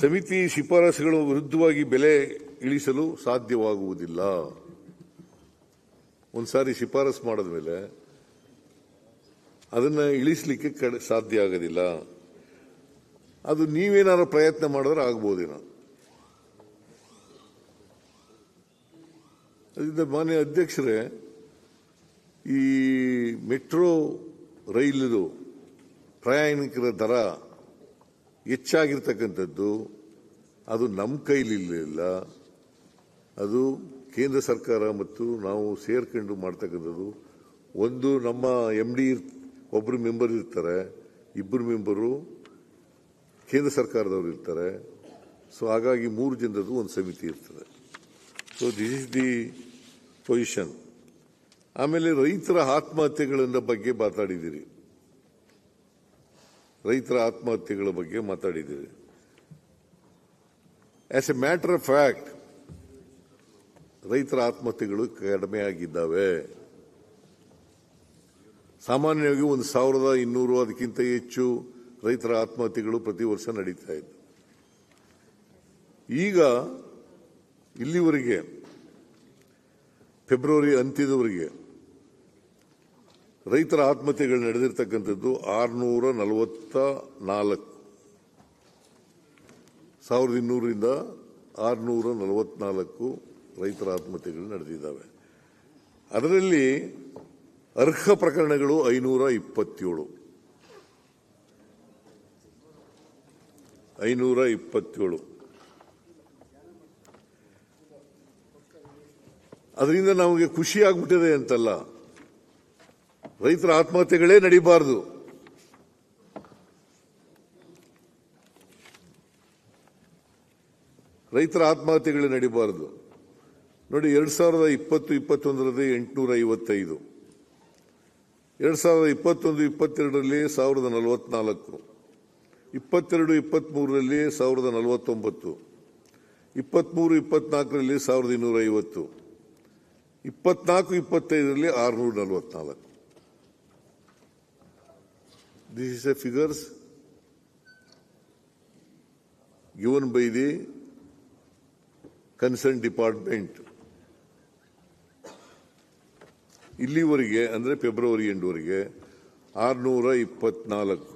ಸಮಿತಿ ಶಿಫಾರಸುಗಳು ವಿರುದ್ಧವಾಗಿ ಬೆಲೆ ಇಳಿಸಲು ಸಾಧ್ಯವಾಗುವುದಿಲ್ಲ. ಒಂದ್ಸಾರಿ ಶಿಫಾರಸು ಮಾಡಿದ ಮೇಲೆ ಅದನ್ನು ಇಳಿಸಲಿಕ್ಕೆ ಕಡೆ, ಸಾಧ್ಯ ಆಗೋದಿಲ್ಲ. ಅದು ನೀವೇನಾದ್ರು ಪ್ರಯತ್ನ ಮಾಡಿದ್ರೆ ಆಗ್ಬೋದೇನೋ. ಅದರಿಂದ ಮಾನ್ಯ ಅಧ್ಯಕ್ಷರೇ, ಈ ಮೆಟ್ರೋ ರೈಲು ಪ್ರಯಾಣಿಕರ ದರ ಹೆಚ್ಚಾಗಿರ್ತಕ್ಕಂಥದ್ದು, ಅದು ನಮ್ಮ ಕೈಲಿಲ್ಲ ಅದು ಕೇಂದ್ರ ಸರ್ಕಾರ ಮತ್ತು ನಾವು ಸೇರ್ಕೊಂಡು ಮಾಡ್ತಕ್ಕಂಥದ್ದು. ಒಂದು ನಮ್ಮ ಎಂ ಡಿ ಒಬ್ಬರು ಮೆಂಬರ್ ಇರ್ತಾರೆ, ಇಬ್ಬರು ಮೆಂಬರು ಕೇಂದ್ರ ಸರ್ಕಾರದವರು ಇರ್ತಾರೆ. ಸೊ, ಹಾಗಾಗಿ ಮೂರು ಜನರದ್ದು ಒಂದು ಸಮಿತಿ ಇರ್ತದೆ. So this is the position ಆಮೇಲೆ ರೈತರ ಆತ್ಮಹತ್ಯೆಗಳ ಬಗ್ಗೆ ಮಾತಾಡಿದ್ದೀರಿ. ರೈತರ ಆತ್ಮಹತ್ಯೆಗಳ ಬಗ್ಗೆ ಮಾತಾಡಿದ್ದೀವಿ as a matter of fact ರೈತರ ಆತ್ಮಹತ್ಯೆಗಳು ಕಡಿಮೆ ಆಗಿದ್ದಾವೆ. ಸಾಮಾನ್ಯವಾಗಿ ಒಂದು ಸಾವಿರದ ಇನ್ನೂರು ಅದಕ್ಕಿಂತ ಹೆಚ್ಚು ರೈತರ ಆತ್ಮಹತ್ಯೆಗಳು ಪ್ರತಿ ವರ್ಷ ನಡೀತಾ ಇತ್ತು ಈಗ ಇಲ್ಲಿವರೆಗೆ ಫೆಬ್ರವರಿ ಅಂತ್ಯದವರೆಗೆ ರೈತರ ಆತ್ಮಹತ್ಯೆಗಳು ನಡೆದಿರ್ತಕ್ಕಂಥದ್ದು ಆರುನೂರ ನಲವತ್ತ ನಾಲ್ಕು ಸಾವಿರದ ಇನ್ನೂರರಿಂದ ಆರುನೂರ ನಲವತ್ನಾಲ್ಕು ರೈತರ ಆತ್ಮಹತ್ಯೆಗಳು ನಡೆದಿದ್ದಾವೆ. ಅದರಲ್ಲಿ ಅರ್ಹ ಪ್ರಕರಣಗಳು ಐನೂರ ಇಪ್ಪತ್ತೇಳು ಐನೂರ ಇಪ್ಪತ್ತೇಳು ಅದರಿಂದ ನಮಗೆ ಖುಷಿ ಆಗ್ಬಿಟ್ಟಿದೆ ಅಂತಲ್ಲ. ರೈತರ ಆತ್ಮಹತ್ಯೆಗಳೇ ನಡೀಬಾರದು. ರೈತರ ಆತ್ಮಹತ್ಯೆಗಳೇ ನಡೀಬಾರದು. ನೋಡಿ, ಎರಡ್ ಸಾವಿರದ ಇಪ್ಪತ್ತು, ಇಪ್ಪತ್ತೊಂದರಲ್ಲಿ ಎಂಟುನೂರ ಐವತ್ತೈದು ಎರಡ್ ಸಾವಿರದ ಇಪ್ಪತ್ತೊಂದು, ಇಪ್ಪತ್ತೆರಡರಲ್ಲಿ ಸಾವಿರದ ನಲವತ್ನಾಲ್ಕು. ಇಪ್ಪತ್ತೆರಡು ಇಪ್ಪತ್ಮೂರರಲ್ಲಿ ಸಾವಿರದ ನಲವತ್ತೊಂಬತ್ತು. ಇಪ್ಪತ್ತ್ಮೂರು ಇಪ್ಪತ್ನಾಲ್ಕರಲ್ಲಿ ಸಾವಿರದ ಇನ್ನೂರ ಐವತ್ತು ಇಪ್ಪತ್ನಾಲ್ಕು ಇಪ್ಪತ್ತೈದರಲ್ಲಿ ಆರುನೂರ ನಲವತ್ನಾಲ್ಕು. This is a figures given by the concern department ಇಲ್ಲಿವರೆಗೆ, ಅಂದರೆ ಫೆಬ್ರವರಿ ಎಂಡ್ವರೆಗೆ, ಆರುನೂರ ಇಪ್ಪತ್ನಾಲ್ಕು.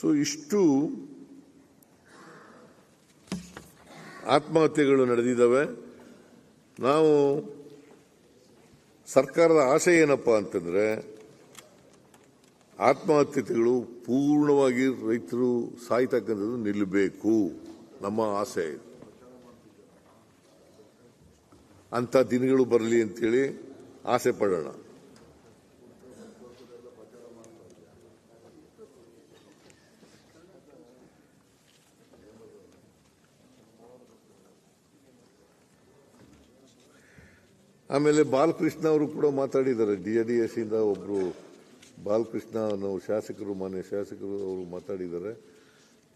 ಸೊ ಇಷ್ಟು ಆತ್ಮಹತ್ಯೆಗಳು ನಡೆದಿದ್ದಾವೆ. ನಾವು ಸರ್ಕಾರದ ಆಶೆ ಏನಪ್ಪ ಅಂತಂದರೆ, ಆತ್ಮಹತ್ಯೆಗಳು ಪೂರ್ಣವಾಗಿ ರೈತರು ಸಾಯ್ತಕ್ಕಂಥದ್ದು ನಿಲ್ಲಬೇಕು. ನಮ್ಮ ಆಸೆ ಅಂತ ದಿನಗಳು ಬರಲಿ ಅಂತೇಳಿ ಆಸೆ ಪಡೋಣ. ಆಮೇಲೆ ಬಾಲಕೃಷ್ಣ ಅವರು ಕೂಡ ಮಾತಾಡಿದ್ದಾರೆ. ಡಿ ಡಿ ಎಸ್ ಇಂದ ಒಬ್ರು ಬಾಲಕೃಷ್ಣ ಅನ್ನೋ ಶಾಸಕರು, ಮಾನ್ಯ ಶಾಸಕರು ಅವರು ಮಾತಾಡಿದ್ದಾರೆ.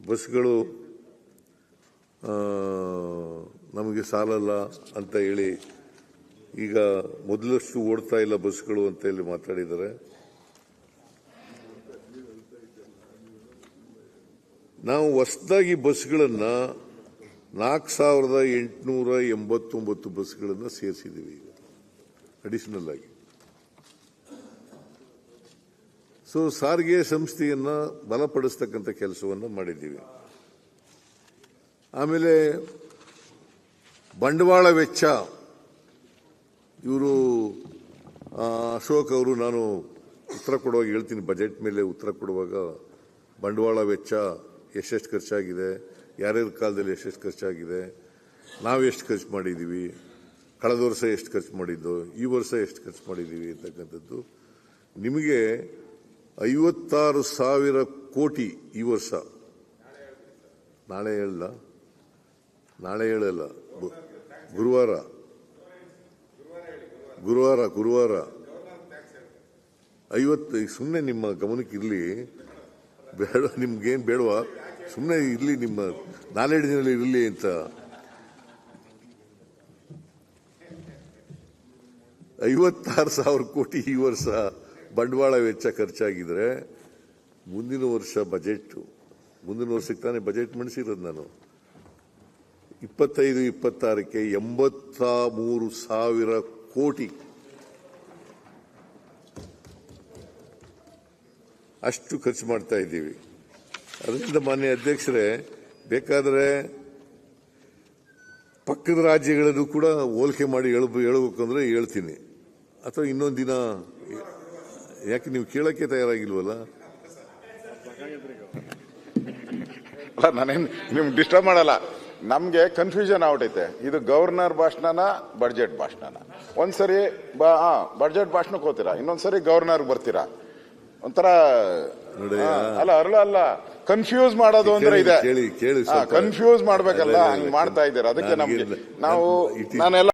ಬಸ್ಗಳು ನಮಗೆ ಸಾಲಲ್ಲ ಅಂತ ಹೇಳಿ ಈಗ ಮೊದಲಷ್ಟು ಓಡ್ತಾ ಇಲ್ಲ ಬಸ್ಗಳು ಅಂತ ಹೇಳಿ ಮಾತಾಡಿದ್ದಾರೆ. ನಾವು ಹೊಸದಾಗಿ ಬಸ್ಗಳನ್ನು ನಾಲ್ಕು ಸಾವಿರದ ಎಂಟುನೂರ ಎಂಬತ್ತೊಂಬತ್ತು ಬಸ್ಗಳನ್ನು ಸೇರಿಸಿದ್ದೀವಿ. ಅಡಿಷನಲ್ ಆಗಿ. ಸೊ ಸಾರಿಗೆ ಸಂಸ್ಥೆಯನ್ನು ಬಲಪಡಿಸ್ತಕ್ಕಂಥ ಕೆಲಸವನ್ನು ಮಾಡಿದ್ದೀವಿ. ಆಮೇಲೆ ಬಂಡವಾಳ ವೆಚ್ಚ, ಇವರು ಅಶೋಕ್ ಅವರು ನಾನು ಉತ್ತರ ಕೊಡುವಾಗ ಹೇಳ್ತೀನಿ, ಬಜೆಟ್ ಮೇಲೆ ಉತ್ತರ ಕೊಡುವಾಗ ಬಂಡವಾಳ ವೆಚ್ಚ ಎಷ್ಟೆಷ್ಟು ಖರ್ಚಾಗಿದೆ, ಯಾರ್ಯಾರ ಕಾಲದಲ್ಲಿ ಎಷ್ಟೆಷ್ಟು ಖರ್ಚಾಗಿದೆ ನಾವು ಎಷ್ಟು ಖರ್ಚು ಮಾಡಿದ್ದೀವಿ ಕಳೆದ ವರ್ಷ ಎಷ್ಟು ಖರ್ಚು ಮಾಡಿದ್ದು, ಈ ವರ್ಷ ಎಷ್ಟು ಖರ್ಚು ಮಾಡಿದ್ದೀವಿ ಅಂತಕ್ಕಂಥದ್ದು, ನಿಮಗೆ ಐವತ್ತಾರು ಸಾವಿರ ಕೋಟಿ ಈ ವರ್ಷ. ನಾಳೆ ಹೇಳಲ್ಲ. ನಾಳೆ ಹೇಳಲ್ಲ. ಗುರುವಾರ. ಗುರುವಾರ ಗುರುವಾರ. ಐವತ್ತು ಸುಮ್ಮನೆ ನಿಮ್ಮ ಗಮನಕ್ಕೆ ಇರಲಿ. ಬೇಡ, ನಿಮ್ಗೇನು ಬೇಡವಾ? ಸುಮ್ಮನೆ ಇರಲಿ ನಿಮ್ಮ, ನಾಲೆಡ್ಜಿನಲ್ಲಿ ಇರಲಿ ಅಂತ ಐವತ್ತಾರು ಸಾವಿರ ಕೋಟಿ ಈ ವರ್ಷ ಬಂಡವಾಳ ವೆಚ್ಚ ಖರ್ಚಾಗಿದ್ರೆ ಮುಂದಿನ ವರ್ಷ ಬಜೆಟ್ ಮುಂದಿನ ವರ್ಷಕ್ಕೆ ತಾನೇ ಬಜೆಟ್ ಮಂಡಿಸಿರೋದು ನಾನು. ಇಪ್ಪತ್ತೈದು, ಇಪ್ಪತ್ತಾರಕ್ಕೆ ಎಂಬತ್ತ ಮೂರು ಸಾವಿರ ಕೋಟಿ. ಅಷ್ಟು ಖರ್ಚು ಮಾಡ್ತಾ ಇದ್ದೀವಿ. ಅದರಿಂದ ಮಾನ್ಯ ಅಧ್ಯಕ್ಷರೇ, ಬೇಕಾದರೆ ಪಕ್ಕದ ರಾಜ್ಯಗಳಲ್ಲೂ ಕೂಡ ಹೋಲಿಕೆ ಮಾಡಿ ಹೇಳಬೇಕಂದ್ರೆ ಹೇಳ್ಬೇಕಂದ್ರೆ ಹೇಳ್ತೀನಿ. ಅಥವಾ ಇನ್ನೊಂದು ದಿನ ಯಾಕೆ ನೀವು ಕೇಳಕ್ಕೆ ತಯಾರಾಗಿಲ್ವಲ್ಲ? ಅಲ್ಲ ನಾನೇನು ನಿಮ್ಗೆ ಡಿಸ್ಟರ್ಬ್ ಮಾಡಲ್ಲ. ನಮಗೆ ಕನ್ಫ್ಯೂಷನ್ ಆಗ್ಬಿಟ್ಟೈತೆ ಇದು ಗವರ್ನರ್ ಭಾಷಣನ ಬಡ್ಜೆಟ್ ಭಾಷಣನ. ಒಂದ್ಸರಿ ಬಾ ಬಡ್ಜೆಟ್ ಭಾಷಣಕ್ಕೆ ಹೋಗ್ತೀರಾ? ಇನ್ನೊಂದ್ಸರಿ ಗವರ್ನರ್ ಬರ್ತೀರಾ? ಒಂಥರ. ಅಲ್ಲ ಅರಳ ಅಲ್ಲ. ಕನ್ಫ್ಯೂಸ್ ಮಾಡೋದು ಅಂದ್ರೆ ಇದೆ. ಕನ್ಫ್ಯೂಸ್ ಮಾಡ್ಬೇಕಲ್ಲ ಹಂಗೆ ಮಾಡ್ತಾ ಇದ್ದೀರಾ? ಅದಕ್ಕೆ ನಮ್ಗೆ ನಾವು ನಾನೆಲ್ಲ